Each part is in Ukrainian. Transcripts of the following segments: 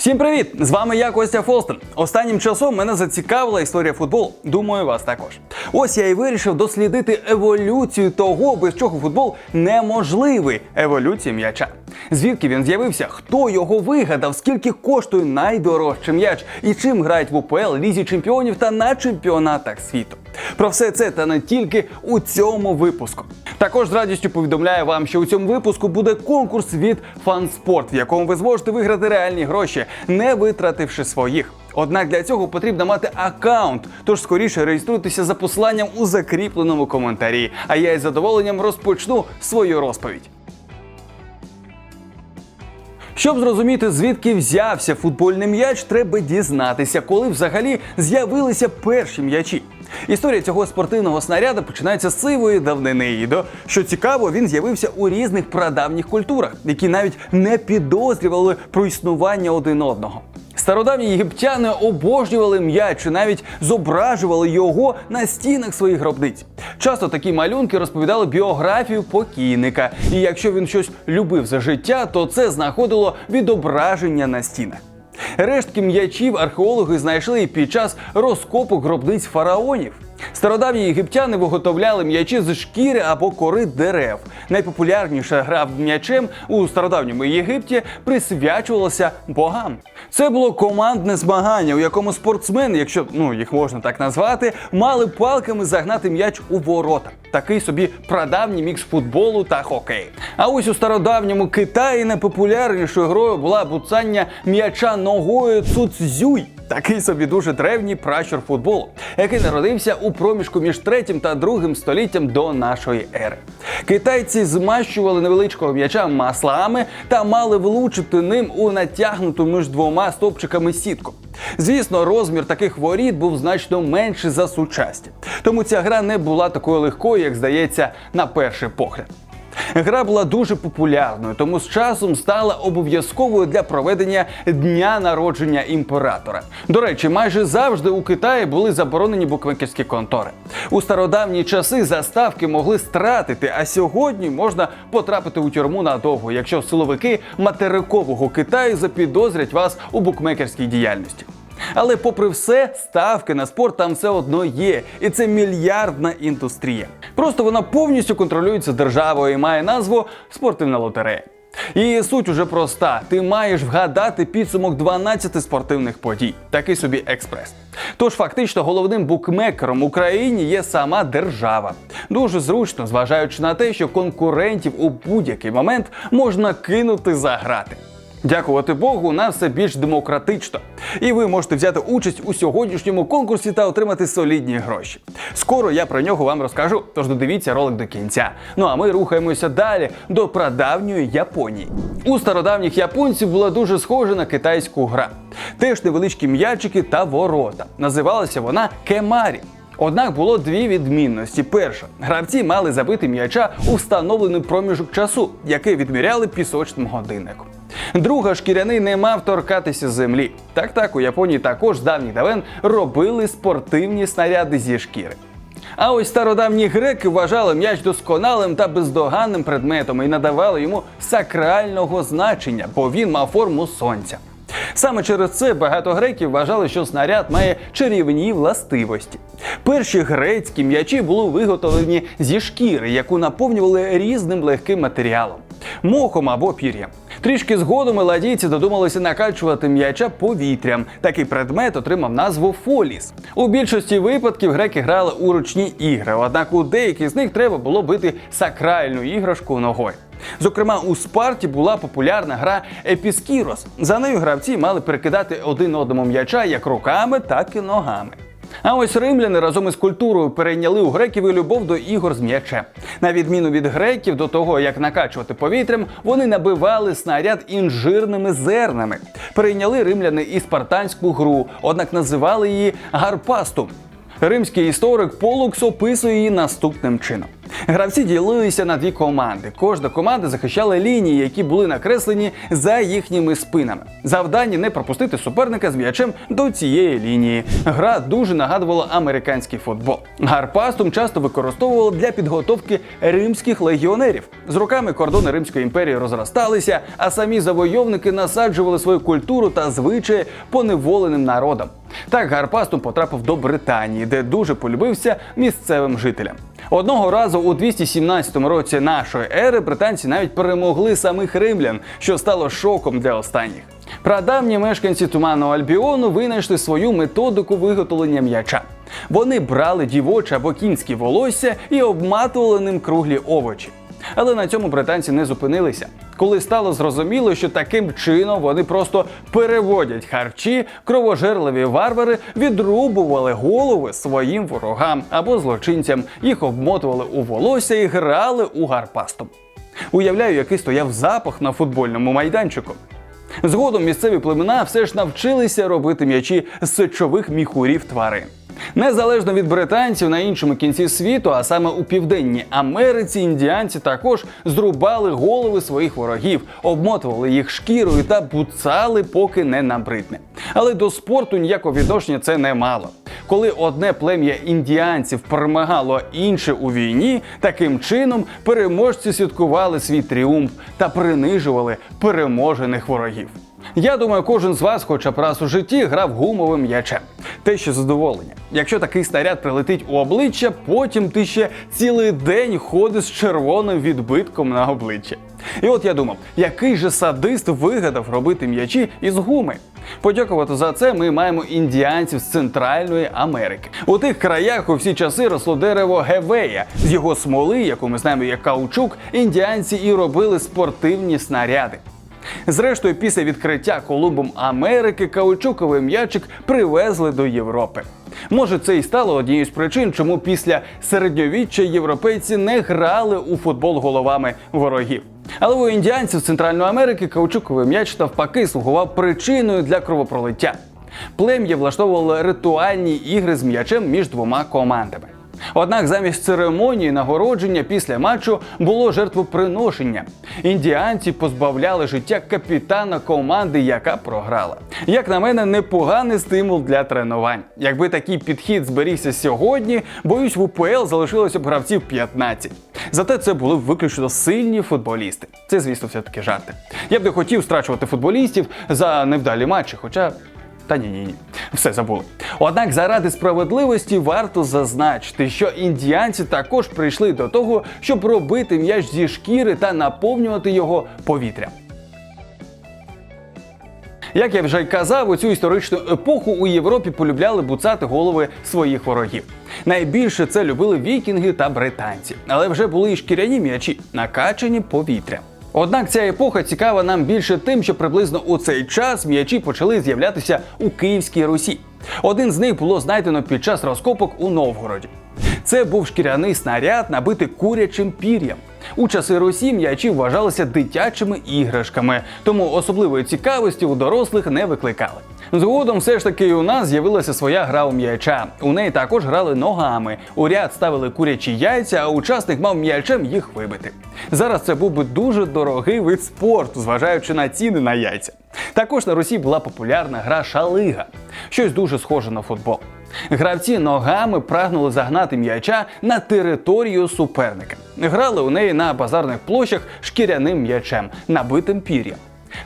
Всім привіт! З вами я Костя Фолстен. Останнім часом мене зацікавила історія футболу. Думаю, вас також. Ось я і вирішив дослідити еволюцію того, без чого футбол неможливий. Еволюцію м'яча. Звідки він з'явився? Хто його вигадав? Скільки коштує найдорожчий м'яч? І чим грають в УПЛ, лізі чемпіонів та на чемпіонатах світу? Про все це та не тільки у цьому випуску. Також з радістю повідомляю вам, що у цьому випуску буде конкурс від Фанспорт, в якому ви зможете виграти реальні гроші, не витративши своїх. Однак для цього потрібно мати аккаунт, тож скоріше реєструйтеся за посиланням у закріпленому коментарі. А я із задоволенням розпочну свою розповідь. Щоб зрозуміти, звідки взявся футбольний м'яч, треба дізнатися, коли взагалі з'явилися перші м'ячі. Історія цього спортивного снаряда починається з сивої давнини. І до що цікаво, він з'явився у різних прадавніх культурах, які навіть не підозрювали про існування один одного. Стародавні єгиптяни обожнювали м'яч і навіть зображували його на стінах своїх гробниць. Часто такі малюнки розповідали біографію покійника, і якщо він щось любив за життя, то це знаходило відображення на стінах. Рештки м'ячів археологи знайшли під час розкопу гробниць фараонів. Стародавні єгиптяни виготовляли м'ячі з шкіри або кори дерев. Найпопулярніша гра м'ячем у стародавньому Єгипті присвячувалася богам. Це було командне змагання, у якому спортсмени, якщо ну їх можна так назвати, мали палками загнати м'яч у ворота. Такий собі прадавній мікс футболу та хокею. А ось у стародавньому Китаї найпопулярнішою грою була буцання м'яча ногою цуцзюй. Такий собі дуже древній пращур футболу, який народився у проміжку між третім та другим століттям до нашої ери. Китайці змащували невеличкого м'яча маслами та мали влучити ним у натягнуту між двома стовпчиками сітку. Звісно, розмір таких воріт був значно менший за сучасні, тому ця гра не була такою легкою, як здається, на перший погляд. Гра була дуже популярною, тому з часом стала обов'язковою для проведення дня народження імператора. До речі, майже завжди у Китаї були заборонені букмекерські контори. У стародавні часи заставки могли стратити, а сьогодні можна потрапити у тюрму надовго, якщо силовики материкового Китаю запідозрять вас у букмекерській діяльності. Але, попри все, ставки на спорт там все одно є, і це мільярдна індустрія. Просто вона повністю контролюється державою і має назву спортивна лотерея. Її суть уже проста: ти маєш вгадати підсумок 12 спортивних подій, такий собі експрес. Тож фактично головним букмекером в Україні є сама держава. Дуже зручно, зважаючи на те, що конкурентів у будь-який момент можна кинути за грати. Дякувати Богу, у нас все більш демократично. І ви можете взяти участь у сьогоднішньому конкурсі та отримати солідні гроші. Скоро я про нього вам розкажу, тож додивіться ролик до кінця. Ну а ми рухаємося далі до прадавньої Японії. У стародавніх японців була дуже схожа на китайську гра. Теж невеличкі м'ячики та ворота. Називалася вона кемарі. Однак було дві відмінності. Перша, гравці мали забити м'яча у встановлений проміжок часу, який відміряли пісочним годинником. Друга шкіряний не мав торкатися землі. Так так у Японії також з давніх давен робили спортивні снаряди зі шкіри. А ось стародавні греки вважали м'яч досконалим та бездоганним предметом і надавали йому сакрального значення, бо він мав форму сонця. Саме через це багато греків вважали, що снаряд має чарівні властивості. Перші грецькі м'ячі були виготовлені зі шкіри, яку наповнювали різним легким матеріалом мохом або пір'ям. Трішки згодом ладійці додумалися накачувати м'яча повітрям. Такий предмет отримав назву фоліс. У більшості випадків греки грали у ручні ігри, однак у деяких з них треба було бити сакральну іграшку ногою. Зокрема, у Спарті була популярна гра Епіскірос. За нею гравці мали перекидати один одному м'яча як руками, так і ногами. А ось римляни разом із культурою перейняли у греків і любов до ігор з м'ячем. На відміну від греків, до того як накачувати повітрям, вони набивали снаряд інжирними зернами. Перейняли римляни і спартанську гру, однак називали її гарпасту. Римський історик Полукс описує її наступним чином. Гравці ділилися на дві команди. Кожна команда захищала лінії, які були накреслені за їхніми спинами. Завдання не пропустити суперника з м'ячем до цієї лінії. Гра дуже нагадувала американський футбол. Гарпастум часто використовували для підготовки римських легіонерів. З роками кордони Римської імперії розросталися, а самі завойовники насаджували свою культуру та звичаї поневоленим народам. Так Гарпастум потрапив до Британії, де дуже полюбився місцевим жителям. Одного разу у 217 році нашої ери британці навіть перемогли самих римлян, що стало шоком для останніх. Прадавні мешканці туманного Альбіону винайшли свою методику виготовлення м'яча. Вони брали дівоче або кінське волосся і обматували ним круглі овочі. Але на цьому британці не зупинилися. Коли стало зрозуміло, що таким чином вони просто переводять харчі, кровожерливі варвари відрубували голови своїм ворогам або злочинцям, їх обмотували у волосся і грали у гарпастом. Уявляю, який стояв запах на футбольному майданчику. Згодом місцеві племена все ж навчилися робити м'ячі з сечових міхурів тварин. Незалежно від британців на іншому кінці світу, а саме у південній Америці, індіанці також зрубали голови своїх ворогів, обмотували їх шкірою та буцали, поки не набридне. Але до спорту ніякого відношення це не мало. Коли одне плем'я індіанців перемагало інше у війні, таким чином переможці святкували свій тріумф та принижували переможених ворогів. Я думаю, кожен з вас, хоча б раз у житті, грав гумовим м'ячем. Те, що задоволення. Якщо такий снаряд прилетить у обличчя, потім ти ще цілий день ходиш з червоним відбитком на обличчя. І от я думав, який же садист вигадав робити м'ячі із гуми. Подякувати за це ми маємо індіанців з Центральної Америки. У тих краях у всі часи росло дерево гевея. З його смоли, яку ми знаємо як каучук, індіанці і робили спортивні снаряди. Зрештою, після відкриття Колумбом Америки каучуковий м'ячик привезли до Європи. Може, це і стало однією з причин, чому після середньовіччя європейці не грали у футбол головами ворогів. Але у індіанців Центральної Америки каучуковий м'яч навпаки слугував причиною для кровопролиття. Плем'я влаштовувало ритуальні ігри з м'ячем між двома командами. Однак замість церемонії нагородження після матчу було жертвоприношення. Індіанці позбавляли життя капітана команди, яка програла. Як на мене, непоганий стимул для тренувань. Якби такий підхід зберігся сьогодні, боюсь, в УПЛ залишилося б гравців 15. Зате це були виключно сильні футболісти. Це, звісно, все таки жарти. Я б не хотів страчувати футболістів за невдалі матчі, хоча. Та ні, ні, ні, все забули. Однак, заради справедливості варто зазначити, що індіанці також прийшли до того, щоб робити м'яч зі шкіри та наповнювати його повітрям. Як я вже й казав, у цю історичну епоху у Європі полюбляли буцати голови своїх ворогів. Найбільше це любили вікінги та британці, але вже були і шкіряні м'ячі, накачані повітрям. Однак ця епоха цікава нам більше тим, що приблизно у цей час м'ячі почали з'являтися у Київській Русі. Один з них було знайдено під час розкопок у Новгороді. Це був шкіряний снаряд, набитий курячим пір'ям. У часи Русі м'ячі вважалися дитячими іграшками, тому особливої цікавості у дорослих не викликали. Згодом все ж таки і у нас з'явилася своя гра у м'яча. У неї також грали ногами. У ряд ставили курячі яйця, а учасник мав м'ячем їх вибити. Зараз це був би дуже дорогий вид спорту, зважаючи на ціни на яйця. Також на Русі була популярна гра шалига, щось дуже схоже на футбол. Гравці ногами прагнули загнати м'яча на територію суперника. Грали у неї на базарних площах шкіряним м'ячем, набитим пір'ям.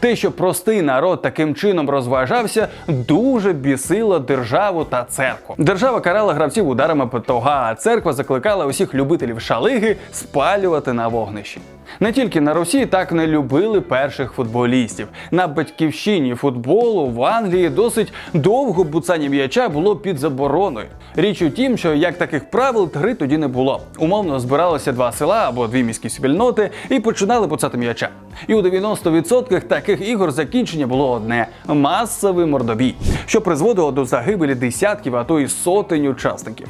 Те, що простий народ таким чином розважався, дуже бісило державу та церкву. Держава карала гравців ударами потога, а церква закликала усіх любителів шалиги спалювати на вогнищі. Не тільки на Русі так не любили перших футболістів. На батьківщині футболу в Англії досить довго буцання м'яча було під забороною. Річ у тім, що як таких правил гри тоді не було. Умовно збиралося два села або дві міські спільноти і починали буцати м'яча. І у 90% таких ігор закінчення було одне масовий мордобій, що призводило до загибелі десятків, а то й сотень учасників.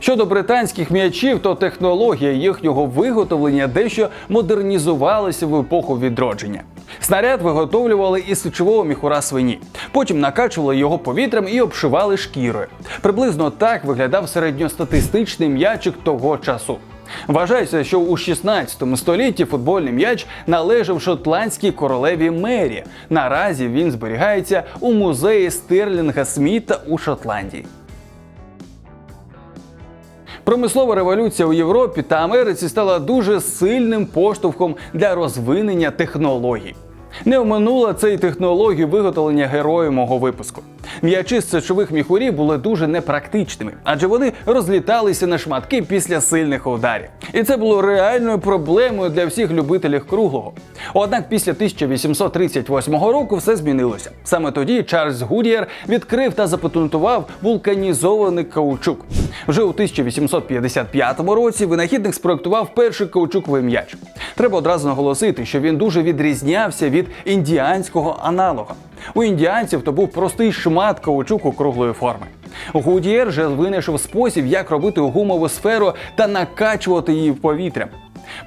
Щодо британських м'ячів, то технологія їхнього виготовлення дещо модернізувалася в епоху відродження. Снаряд виготовлювали із сечового міхура свині, потім накачували його повітрям і обшивали шкірою. Приблизно так виглядав середньостатистичний м'ячик того часу. Вважається, що у 16 столітті футбольний м'яч належав шотландській королеві Мері. Наразі він зберігається у музеї Стерлінга Сміта у Шотландії. Промислова революція у Європі та Америці стала дуже сильним поштовхом для розвинення технологій. Не оминула це й технологію виготовлення героїв мого випуску. М'ячі з сечових міхурів були дуже непрактичними, адже вони розліталися на шматки після сильних ударів. І це було реальною проблемою для всіх любителів круглого. Однак після 1838 року все змінилося. Саме тоді Чарльз Гудієр відкрив та запатентував вулканізований каучук. Вже у 1855 році винахідник спроектував перший каучуковий м'яч. Треба одразу наголосити, що він дуже відрізнявся від індіанського аналога. У індіанців то був простий шмат каучуку круглої форми. Гудієр же винайшов спосіб, як робити гумову сферу та накачувати її в повітря.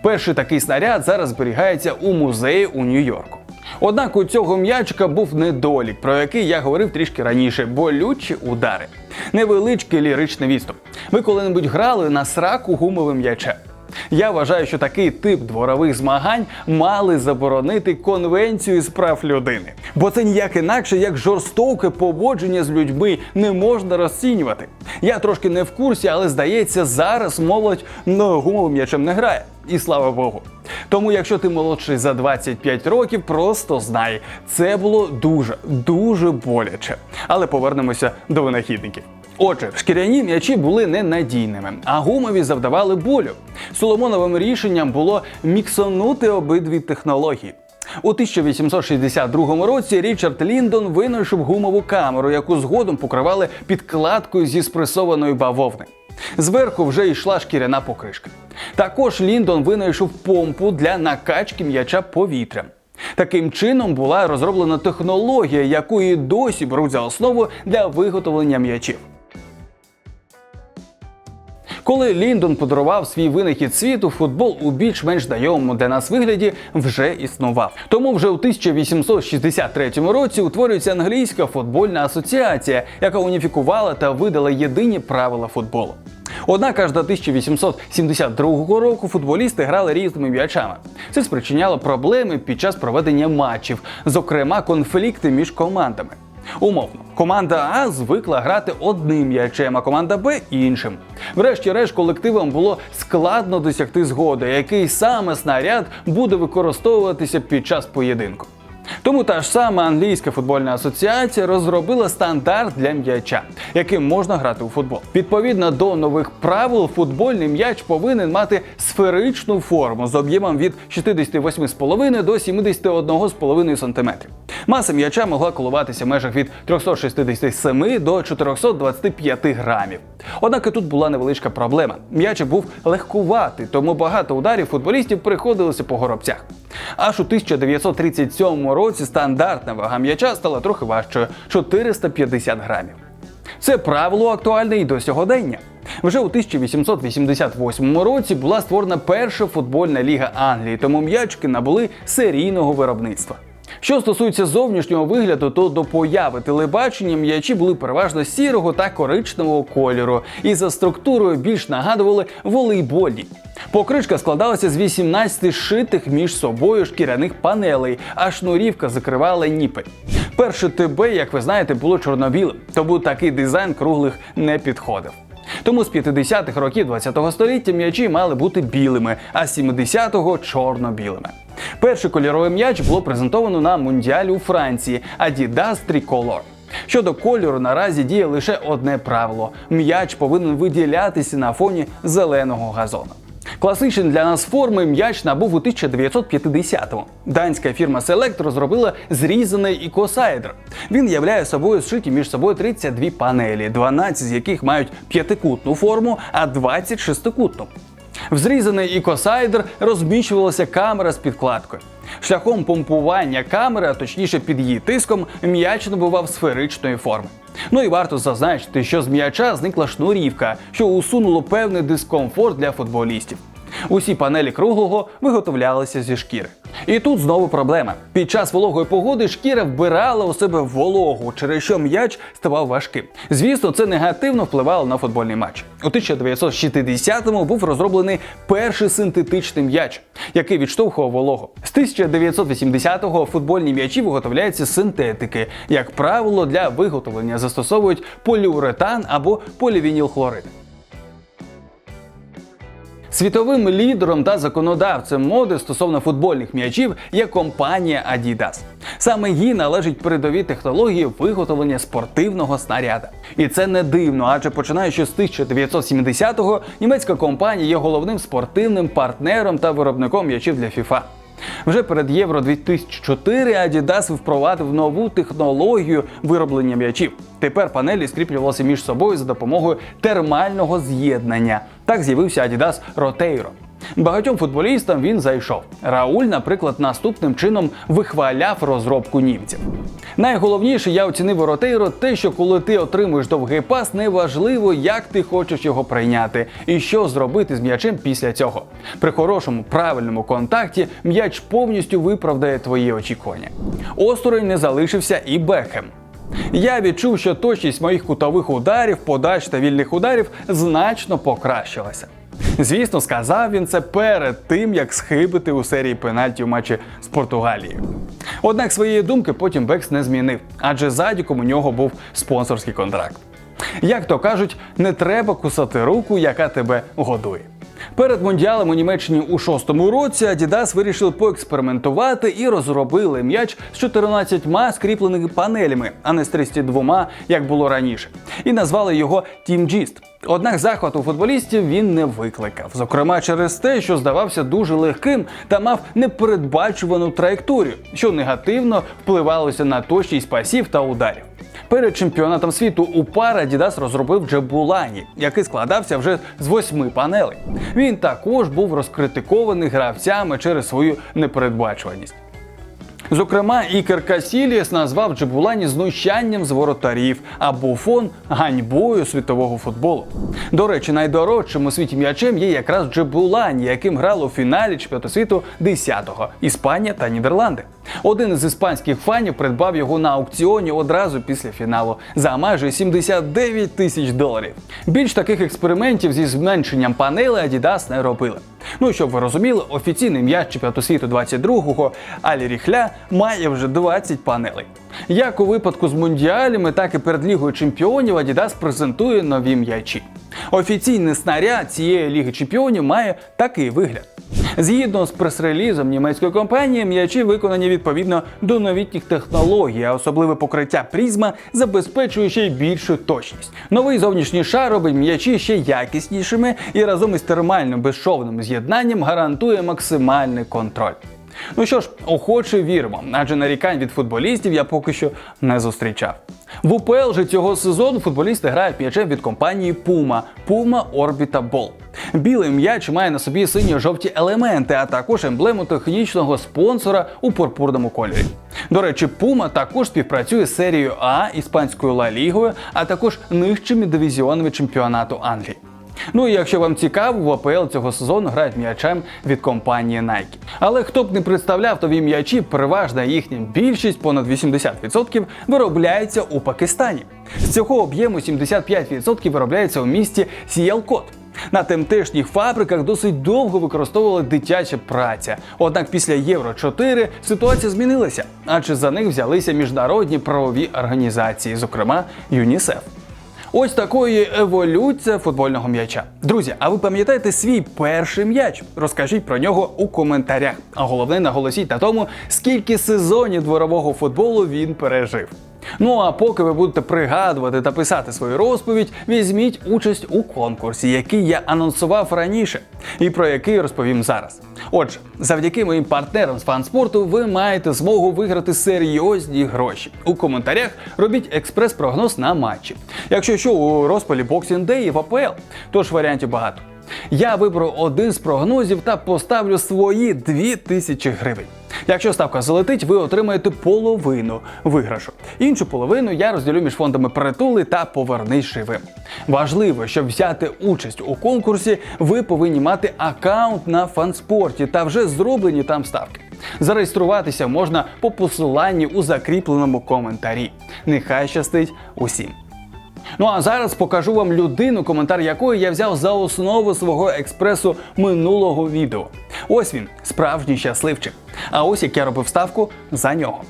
Перший такий снаряд зараз зберігається у музеї у Нью-Йорку. Однак у цього м'ячика був недолік, про який я говорив трішки раніше: болючі удари. Невеличкий ліричний відступ. Ви коли-небудь грали на сраку гумовим м'ячем? Я вважаю, що такий тип дворових змагань мали заборонити конвенцію з прав людини, бо це ніяк інакше, як жорстоке поводження з людьми не можна розцінювати. Я трошки не в курсі, але здається, зараз молодь ну, гумовим м'ячем не грає. І слава Богу. Тому, якщо ти молодший за 25 років, просто знай, це було дуже дуже боляче. Але повернемося до винахідників. Отже, шкіряні м'ячі були ненадійними, а гумові завдавали болю. Соломоновим рішенням було міксонути обидві технології. У 1862 році Річард Ліндон винайшов гумову камеру, яку згодом покривали підкладкою зі спресованої бавовни. Зверху вже йшла шкіряна покришка. Також Ліндон винайшов помпу для накачки м'яча повітрям. Таким чином була розроблена технологія, яку і досі беруть за основу для виготовлення м'ячів. Коли Ліндон подарував свій винахід світу, футбол у більш-менш знайомому для нас вигляді вже існував. Тому вже у 1863 році утворюється англійська футбольна асоціація, яка уніфікувала та видала єдині правила футболу. Однак аж до 1872 року футболісти грали різними м'ячами. Це спричиняло проблеми під час проведення матчів, зокрема конфлікти між командами. Умовно, команда А звикла грати одним м'ячем, а команда Б іншим. Врешті-решт, колективам було складно досягти згоди, який саме снаряд буде використовуватися під час поєдинку. Тому та ж сама англійська футбольна асоціація розробила стандарт для м'яча, яким можна грати у футбол. Відповідно до нових правил, футбольний м'яч повинен мати сферичну форму з об'ємом від 68,5 до 71,5 см. Маса м'яча могла коливатися в межах від 367 до 425 грамів. Однак і тут була невеличка проблема. М'яч був легкуватий, тому багато ударів футболістів приходилося по горобцях. Аж у 1937 році стандартна вага м'яча стала трохи важчою 450 грамів. Це правило актуальне і до сьогодення. Вже у 1888 році була створена перша футбольна ліга Англії, тому м'ячки набули серійного виробництва. Що стосується зовнішнього вигляду, то до появи телебачення м'ячі були переважно сірого та коричневого кольору, і за структурою більш нагадували волейбольні. Покришка складалася з 18 шитих між собою шкіряних панелей, а шнурівка закривала ніпи. Перше ТБ, як ви знаєте, було чорно-білим, тому такий дизайн круглих не підходив. Тому з 50-х років ХХ століття м'ячі мали бути білими, а з 70-го чорно-білими. Перший кольоровий м'яч було презентовано на мундіалі у Франції Adidas Tricolor. Щодо кольору, наразі діє лише одне правило: м'яч повинен виділятися на фоні зеленого газону. Класичний для нас форми м'яч набув у 1950-му. Данська фірма Select розробила зрізаний ікосайдер. Він являє собою зшиті між собою 32 панелі, 12 з яких мають п'ятикутну форму, а 20 шестикутну. В зрізаний ікосайдер розміщувалася камера з підкладкою. Шляхом помпування камери, а точніше під її тиском, м'яч набував сферичної форми. Ну і варто зазначити, що з м'яча зникла шнурівка, що усунуло певний дискомфорт для футболістів. Усі панелі круглого виготовлялися зі шкіри. І тут знову проблема. Під час вологої погоди шкіра вбирала у себе вологу, через що м'яч ставав важким. Звісно, це негативно впливало на футбольний матч. У 1960-му був розроблений перший синтетичний м'яч, який відштовхував вологу. З 1980-го футбольні м'ячі виготовляються з синтетики. Як правило, для виготовлення застосовують поліуретан або полівінілхлорид. Світовим лідером та законодавцем моди стосовно футбольних м'ячів є компанія Adidas. Саме їй належать передові технології виготовлення спортивного снаряда. І це не дивно, адже починаючи з 1970-го німецька компанія є головним спортивним партнером та виробником м'ячів для FIFA. Вже перед Євро 2004 Adidas впровадив нову технологію вироблення м'ячів. Тепер панелі скріплювалися між собою за допомогою термального з'єднання. Так з'явився Adidas Roteiro. Багатьом футболістам він зайшов. Рауль, наприклад, наступним чином вихваляв розробку німців. Найголовніше я оцінив у Ротейро те, що коли ти отримуєш довгий пас, неважливо, як ти хочеш його прийняти і що зробити з м'ячем після цього. При хорошому правильному контакті м'яч повністю виправдає твої очікування. Осторонь не залишився і Бекхем. Я відчув, що точність моїх кутових ударів, подач та вільних ударів значно покращилася. Звісно, сказав він це перед тим, як схибити у серії пенальтів матчі з Португалією. Однак своєї думки потім Бекс не змінив, адже задіком у нього був спонсорський контракт. Як то кажуть, не треба кусати руку, яка тебе годує. Перед мундіалем у Німеччині у шостому році Adidas вирішили поекспериментувати і розробили м'яч з 14 скріпленими панелями, а не з 32, як було раніше, і назвали його Team Gist. Однак захвату футболістів він не викликав, зокрема через те, що здавався дуже легким та мав непередбачувану траєкторію, що негативно впливалося на точність пасів та ударів. Перед чемпіонатом світу у пар Adidas розробив Джебулані, який складався вже з восьми панелей. Він також був розкритикований гравцями через свою непередбачуваність. Зокрема, Ікер Касіліс назвав Джебулані знущанням з воротарів, а Буфон ганьбою світового футболу. До речі, найдорожчим у світі м'ячем є якраз Джебулані, яким грали у фіналі чемпіонату світу 10-го Іспанія та Нідерланди. Один із іспанських фанів придбав його на аукціоні одразу після фіналу за майже 79 тисяч доларів. Більш таких експериментів зі зменшенням панелей Adidas не робили. Ну і щоб ви розуміли, офіційний м'яч чемпіонату світу 22-го Алі Ріхля має вже 20 панелей. Як у випадку з мундіалями, так і перед Лігою чемпіонів Adidas презентує нові м'ячі. Офіційний снаряд цієї ліги чемпіонів має такий вигляд. Згідно з прес-релізом німецької компанії, м'ячі виконані відповідно до новітніх технологій, а особливе покриття призма забезпечує ще й більшу точність. Новий зовнішній шар робить м'ячі ще якіснішими і разом із термальним безшовним з'єднанням гарантує максимальний контроль. Ну що ж, охоче віримо, адже нарікань від футболістів я поки що не зустрічав. В УПЛ же цього сезону футболісти грають м'ячем від компанії Puma Puma Orbita Ball. Білий м'яч має на собі синьо-жовті елементи, а також емблему технічного спонсора у пурпурному кольорі. До речі, Puma також співпрацює з серією А іспанською Ла Лігою, а також нижчими дивізіонами чемпіонату Англії. Ну і якщо вам цікаво, в АПЛ цього сезону грають м'ячем від компанії Nike. Але хто б не представляв тобі м'ячі, переважна їхня більшість, понад 80%, виробляється у Пакистані. З цього об'єму 75% виробляється у місті Сіялкот. На темтешніх фабриках досить довго використовували дитяча праця. Однак після Євро 4 ситуація змінилася, адже за них взялися міжнародні правові організації, зокрема ЮНІСЕФ. Ось такою еволюція футбольного м'яча. Друзі, а ви пам'ятаєте свій перший м'яч? Розкажіть про нього у коментарях. А головне наголосіть на тому, скільки сезонів дворового футболу він пережив. Ну а поки ви будете пригадувати та писати свою розповідь, візьміть участь у конкурсі, який я анонсував раніше, і про який розповім зараз. Отже, завдяки моїм партнерам з фанспорту ви маєте змогу виграти серйозні гроші. У коментарях робіть експрес-прогноз на матчі. Якщо що, у розпалі Boxing Day і в АПЛ, тож варіантів багато. Я виберу один з прогнозів та поставлю свої 2000 гривень. Якщо ставка залетить, ви отримаєте половину виграшу. Іншу половину я розділю між фондами притули та повернись живим. Важливо, щоб взяти участь у конкурсі, ви повинні мати аккаунт на фанспорті та вже зроблені там ставки. Зареєструватися можна по посиланні у закріпленому коментарі. Нехай щастить усім. Ну а зараз покажу вам людину, коментар якої я взяв за основу свого експресу минулого відео. Ось він, справжній щасливчик. А ось як я робив ставку за нього.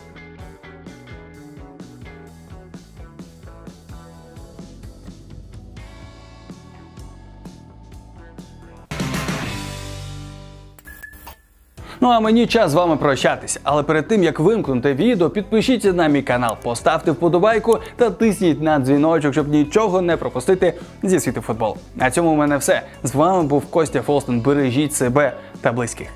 Ну а мені час з вами прощатися. Але перед тим як вимкнути відео, підпишіться на мій канал, поставте вподобайку та тисніть на дзвіночок, щоб нічого не пропустити зі світу футболу. На цьому у мене все. З вами був Костя Фолстон. Бережіть себе та близьких.